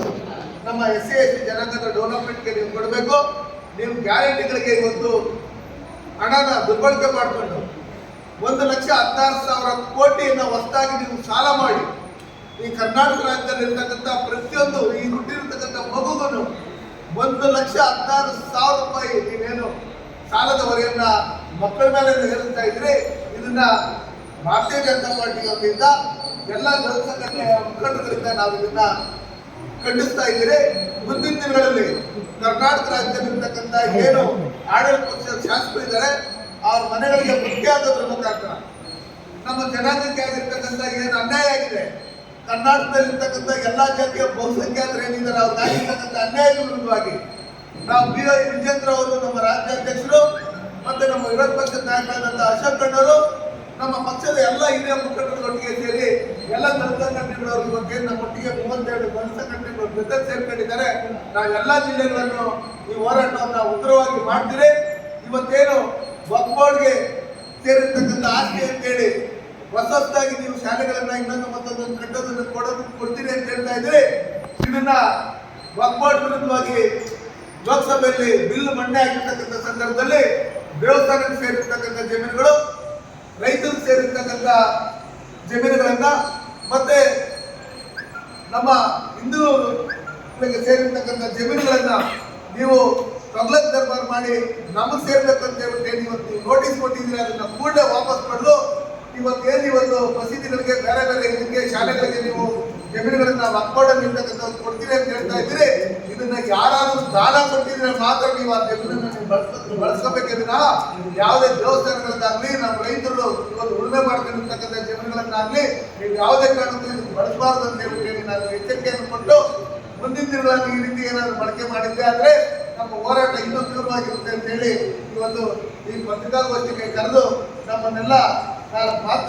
ಇವತ್ತು ನಮ್ಮ S C S T ಜನಾಂಗದ ಡೆವಲಪ್ಮೆಂಟ್ಗೆ ನೀವು ಕೊಡಬೇಕು. ನೀವು ಗ್ಯಾರಂಟಿಗಳಿಗೆ ಇವತ್ತು ಹಣನ ದುರ್ಬಳಕೆ ಮಾಡಿಕೊಂಡು ಒಂದು ಲಕ್ಷ ಹದಿನಾರು ಸಾವಿರ ಕೋಟಿಯನ್ನು ಹೊಸದಾಗಿ ನೀವು ಸಾಲ ಮಾಡಿ ಈ ಕರ್ನಾಟಕ ರಾಜ್ಯದಲ್ಲಿ ಇರ್ತಕ್ಕಂಥ ಪ್ರತಿಯೊಂದು ಈ ಹುಟ್ಟಿರ್ತಕ್ಕಂಥ ಮಗುವನ್ನು ಒಂದು ಲಕ್ಷ ಹದಿನಾರು ಸಾವಿರ ರೂಪಾಯಿ ನೀವೇನು ಸಾಲದ ಹೊರೆಯನ್ನ ಮಕ್ಕಳ ಮೇಲೆ ಹೇರುತ್ತಾ ಇದ್ರಿ ಇದನ್ನ ಭಾರತೀಯ ಜನತಾ ಪಾರ್ಟಿ ವತಿಯಿಂದ ಎಲ್ಲ ಜನಸಂಘಟನೆಯ ಸಂಘಟನೆಯ ಮುಖಂಡರಿಂದ ನಾವು ಇದನ್ನ ಖಂಡಿಸ್ತಾ ಇದ್ದೀರಿ. ಮುಂದಿನ ದಿನಗಳಲ್ಲಿ ಕರ್ನಾಟಕ ರಾಜ್ಯದಲ್ಲಿರ್ತಕ್ಕಂಥ ಏನು ಆಡಳಿತ ಪಕ್ಷದ ಶಾಸಕರು ಇದ್ದಾರೆ ಅವ್ರ ಮನೆಗಳಿಗೆ ಮುಖ್ಯ ಆಗೋದ್ರ ಮುಖಾಂತರ ನಮ್ಮ ಜನಾಂಗಕ್ಕೆ ಆಗಿರ್ತಕ್ಕಂಥ ಏನು ಅನ್ಯಾಯ ಆಗಿದೆ, ಕರ್ನಾಟಕದಲ್ಲಿರ್ತಕ್ಕಂಥ ಎಲ್ಲಾ ಜಾತಿಯ ಬಹುಸಂಖ್ಯಾತರು ಏನಿದ್ದಾರೆ ಅವ್ರಿಗೆ ಆಗಿರ್ತಕ್ಕಂಥ ಅನ್ಯಾಯದ ವಿರುದ್ಧವಾಗಿ ನಾವು ಬಿ ವೈ ವಿಜೇಂದ್ರ ಅವರು, ನಮ್ಮ ರಾಜ್ಯಾಧ್ಯಕ್ಷರು ಮತ್ತೆ ನಮ್ಮ ವಿರೋಧ ಪಕ್ಷದ ನಾಯಕರಾದಂಥ ಅಶೋಕ್ ಕಣ್ಣರು ನಮ್ಮ ಪಕ್ಷದ ಎಲ್ಲ ಹಿರಿಯ ಮುಖಂಡರೊಟ್ಟಿಗೆ ಸೇರಿ ನಮ್ಮ ಒಟ್ಟಿಗೆ ಮೂವತ್ತೆರಡು ದಲಿತ ಸಂಘಟನೆಗಳು ಜೊತೆ ಸೇರ್ಕೊಂಡಿದ್ದಾರೆ. ನಾವು ಎಲ್ಲ ಜಿಲ್ಲೆಗಳನ್ನು ಈ ಹೋರಾಟವನ್ನು ಉಗ್ರವಾಗಿ ಮಾಡ್ತೀರಿ. ಇವತ್ತೇನು ಬಗ್ಬೋಡ್ಗೆ ಸೇರಿರ್ತಕ್ಕಂಥ ಆಸ್ತಿ ಅಂತೇಳಿ ಹೊಸ ಹೊಸದಾಗಿ ನೀವು ಶಾಲೆಗಳನ್ನ ಇನ್ನೊಂದು ಮತ್ತೊಂದು ಕಟ್ಟೋದನ್ನು ಕೊಡೋದು ಕೊಡ್ತೀರಿ ಅಂತ ಹೇಳ್ತಾ ಇದ್ರಿ ಇದನ್ನ ವಕ್ಬೋರ್ಡ್ ವಿರುದ್ಧವಾಗಿ ಲೋಕಸಭೆಯಲ್ಲಿ ಬಿಲ್ ಮಂಡನೆ ಆಗಿರ್ತಕ್ಕಂಥ ಸಂದರ್ಭದಲ್ಲಿ ದೇವಸ್ಥಾನಕ್ಕೆ ಸೇರಿರ್ತಕ್ಕಂಥ ಜಮೀನುಗಳು, ರೈತರು ಸೇರಿರ್ತಕ್ಕಂಥ ಜಮೀನುಗಳನ್ನ ಮತ್ತೆ ನಮ್ಮ ಹಿಂದೂಗಳಿಗೆ ಸೇರಿರ್ತಕ್ಕಂಥ ಜಮೀನುಗಳನ್ನು ನೀವು ಕಗ್ಲತ್ ದರ್ಬಾರ್ ಮಾಡಿ ನಮಗೆ ಸೇರ್ಬೇಕಂತ ಹೇಳ್ಬಿಟ್ಟು ಏನು ಇವತ್ತು ನೀವು ನೋಟಿಸ್ ಕೊಟ್ಟಿದ್ದೀರಿ, ಅದನ್ನ ಕೂಡ ವಾಪಸ್ ಪಡೆದು ಇವತ್ತು ಏನು ಇವತ್ತು ಮಸೀದಿಗಳಿಗೆ ಬೇರೆ ಬೇರೆ ಇದಕ್ಕೆ ಶಾಲೆಗಳಿಗೆ ನೀವು ಜಮೀನುಗಳನ್ನ ಒಕ್ಕೋಡಲ್ಲಿ ಇರ್ತಕ್ಕಂಥ ಕೊಡ್ತೀರಿ ಅಂತ ಹೇಳ್ತಾ ಇದ್ದೀರಿ. ಇದನ್ನ ಯಾರಾದರೂ ದಾನ ಕೊಟ್ಟಿದ್ರೆ ಮಾತ್ರ ನೀವು ಆ ಜಮೀನನ್ನ ನೀವು ಬಳಸ್ಕೊ ಬಳಸ್ಕೋಬೇಕಿದ್ರ ಯಾವುದೇ ದೇವಸ್ಥಾನಗಳನ್ನಾಗ್ಲಿ ನಮ್ಮ ರೈತರು ಇವತ್ತು ಉಳುಮೆ ಮಾಡ್ಕೊಂಡಿರ್ತಕ್ಕಂಥ ಜಮೀನುಗಳನ್ನಾಗಲಿ ನೀವು ಯಾವುದೇ ಕಾರಣಕ್ಕೂ ಇದು ಬಳಸಬಾರ್ದು ಅಂತ ಹೇಳ್ಬಿಟ್ಟು ನಾನು ಎಚ್ಚರಿಕೆಯನ್ನು ಕೊಟ್ಟು ಮುಂದಿನ ದಿನಗಳಲ್ಲಿ ಈ ರೀತಿ ಏನಾದರೂ ಬಳಕೆ ಮಾಡಿದ್ದೆ ಆದರೆ ನಮ್ಮ ಹೋರಾಟ ಇನ್ನೂ ತೀವ್ರವಾಗಿರುತ್ತೆ ಅಂತ ಹೇಳಿ ಇವತ್ತು ಈ ಪತ್ರಿಕಾಗೋಷ್ಠಿಗೆ ಕರೆದು ನಮ್ಮನ್ನೆಲ್ಲ ನಾನು ಮಾತ್ರ